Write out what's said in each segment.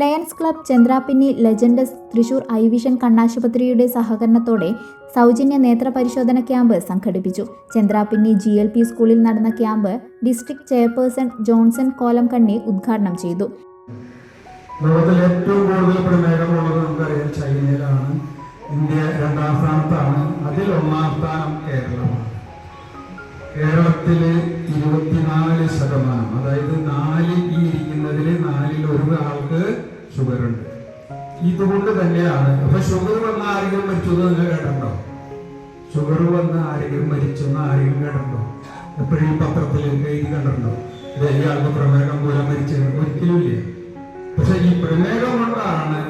Lions club Chandrapinni legends Thrissur eye vision കണ്ണാശുപത്രിയുടെ സഹകരണത്തോടെ സൗജന്യ നേത്ര പരിശോധന ക്യാമ്പ് സംഘടിപ്പിച്ചു. ചന്ദ്രാപിന്നി ജി എൽ പി സ്കൂളിൽ നടന്ന ക്യാമ്പ് ഡിസ്ട്രിക്ട് ചെയർപേഴ്സൺ ജോൺസൺ കോലം കണ്ണി ഉദ്ഘാടനം ചെയ്തു. ലോകത്തിൽ ഏറ്റവും കൂടുതൽ ഇന്ത്യ രണ്ടാം സ്ഥാനത്താണ് അതിൽ ഒന്നാം സ്ഥാനം കേരളമാണ്. കേരളത്തിൽ ഇരുപത്തിനാല് ശതമാനം അതായത് നാലിൽ ഇതുകൊണ്ട് തന്നെയാണ്. അപ്പൊ ഷുഗർ വന്ന ആരെങ്കിലും മരിച്ചു എന്ന് നിങ്ങൾ കേട്ടോ ഷുഗർ വന്ന ആരെങ്കിലും മരിച്ചു എന്ന് ആരെങ്കിലും കേട്ടോ എപ്പോഴും ഈ പത്രത്തിൽ എഴുതി കണ്ടിട്ടുണ്ടോ? ഇത് ഇയാൾക്ക് പ്രമേഹം മൂലം മരിച്ചത് ഒരിക്കലും ഇല്ല. പക്ഷെ ഈ പ്രമേഹം കൊണ്ടാണ്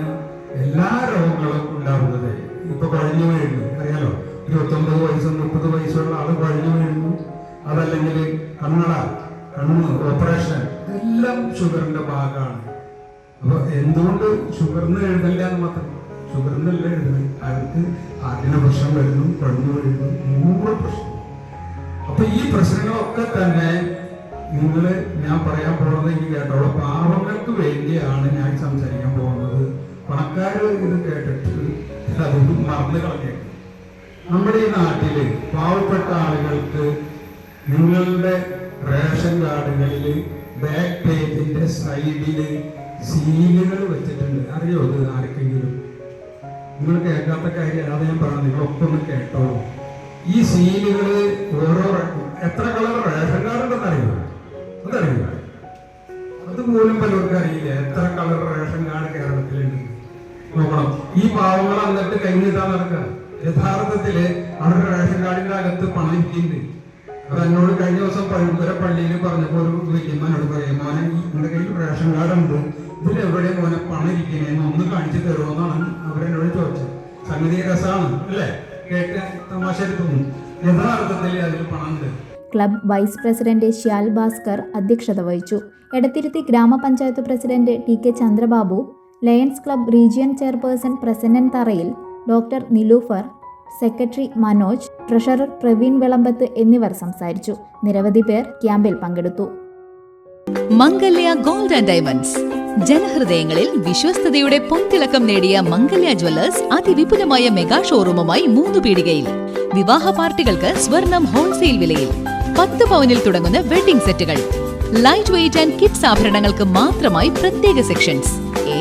എല്ലാ രോഗങ്ങളും ഉണ്ടാവുന്നത് ഇപ്പൊ കുഴഞ്ഞു വീഴുന്നു. അറിയാലോ? ഇരുപത്തൊമ്പത് വയസ്സും മുപ്പത് വയസ്സുള്ള ആൾ കുഴഞ്ഞു വീഴുന്നു. അതല്ലെങ്കിൽ കണ്ണട കണ്ണ് ഓപ്പറേഷൻ എല്ലാം ഷുഗറിന്റെ ഭാഗമാണ്. അപ്പൊ എന്തുകൊണ്ട് ഷുഗറിന് എഴുതല്ല എന്ന് മാത്രം? ഷുഗറിനല്ല എഴുതുന്നത് അവർക്ക് ഹാർട്ടിന് പ്രശ്നം വരുന്നു കണ്ണു വരുന്നു മൂന്ന് പ്രശ്നം. അപ്പൊ ഈ പ്രശ്നങ്ങളൊക്കെ തന്നെ നിങ്ങൾ ഞാൻ പറയാൻ പോകുന്നത് എനിക്ക് കേട്ടോളൂ. പാവങ്ങൾക്ക് വേണ്ടിയാണ് ഞാൻ സംസാരിക്കാൻ പോകുന്നത്. പണക്കാർ ഇത് കേട്ടിട്ട് അത് മറന്നു കളഞ്ഞേക്കും. നമ്മുടെ ഈ നാട്ടിൽ പാവപ്പെട്ട ആളുകൾക്ക് നിങ്ങളുടെ റേഷൻ കാർഡുകളിൽ ബാക്ക് പേജിന്റെ സൈഡിൽ സീലുകൾ വെച്ചിട്ടുണ്ട്. അറിയോ ഇത് ആർക്കെങ്കിലും? നിങ്ങൾ കേൾക്കാത്ത കാര്യം അത് ഞാൻ പറഞ്ഞു നിങ്ങളൊക്കെ ഒന്ന് കേട്ടോ ഈ സീലുകൾ ഓരോ എത്ര കളർ റേഷൻ കാർഡ് ഉണ്ടെന്ന് അറിയോ അതറിയോ? അത് പലർക്കും അറിയില്ല എത്ര കളർ റേഷൻ കാർഡ് കേരളത്തിലുണ്ട്. നോക്കണം. ഈ പാവങ്ങൾ എന്നിട്ട് കഴിഞ്ഞിട്ടാ നടക്കുക. യഥാർത്ഥത്തിൽ അവരുടെ റേഷൻ കാർഡിന്റെ അകത്ത് പണം ഇരിക്കുന്നുണ്ട്. അത് എന്നോട് കഴിഞ്ഞ ദിവസം പഴുകുര പള്ളിയിൽ പറഞ്ഞപ്പോൾ ഒരു വല്യമ്മനോട് പറയും മോനെ നിങ്ങളുടെ കയ്യിൽ റേഷൻ കാർഡ് ഉണ്ട്. ഇതിൽ എവിടെ മോനെ പണം ഇരിക്കണേന്ന് ഒന്ന് കാണിച്ചു തരുമോന്നാണ് അവരെന്നോട് ചോദിച്ചത്. സംഗതി രസമാണ് അല്ലേ? കേട്ട് തമാശ തോന്നും യഥാർത്ഥത്തിൽ അതിൽ പണം ഉണ്ട്. Club vice president Shyal Bhaskar അധ്യക്ഷത വഹിച്ചു. എടത്തിരുത്തി ഗ്രാമപഞ്ചായത്ത് president T K Chandrababu lions club region chairperson Prasannan Tharayil doctor Nilufar secretary Manoj treasurer Praveen Vilambath എന്നിവർ സംസാരിച്ചു. നിരവധി പേർ ക്യാമ്പിൽ പങ്കെടുത്തു. Mangalya gold and diamonds. ജനഹൃദയങ്ങളിൽ വിശ്വസ്തയുടെ പൊൻതിളക്കം നേടിയ മംഗല്യ ജ്വല്ലേഴ്സ് അതിവിപുലമായ മെഗാ ഷോറൂമുമായി മൂന്ന് പീടികയിൽ. വിവാഹ പാർട്ടികൾക്ക് സ്വർണം ഹോൾസെയിൽ വിലയിൽ. പത്ത് പവനിൽ തുടങ്ങുന്ന വെഡിംഗ് സെറ്റുകൾ. ലൈറ്റ് വെയിറ്റ് ആൻഡ് കിഡ്സ് ആഭരണങ്ങൾക്ക് മാത്രമായി പ്രത്യേക സെക്ഷൻസ്.